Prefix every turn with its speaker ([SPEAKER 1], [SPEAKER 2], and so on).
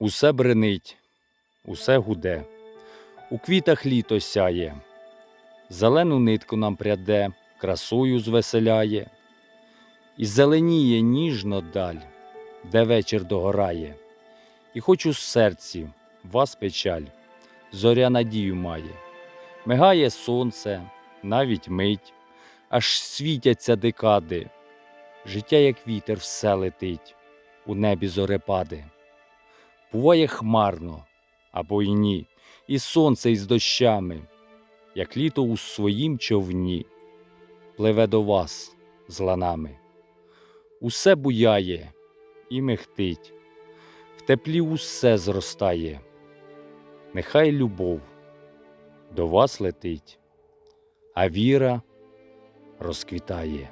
[SPEAKER 1] Усе бренить, усе гуде, у квітах літо сяє, зелену нитку нам пряде, красою звеселяє, і зеленіє ніжно даль, де вечір догорає, і хоч у серці вас печаль, зоря надію має, мигає сонце, навіть мить, аж світяться декади, життя, як вітер, все летить, у небі зорепади. Буває хмарно або й ні, і сонце із дощами, як літо у своїм човні, пливе до вас з ланами. Усе буяє і мехтить, в теплі усе зростає. Нехай любов до вас летить, а віра розквітає.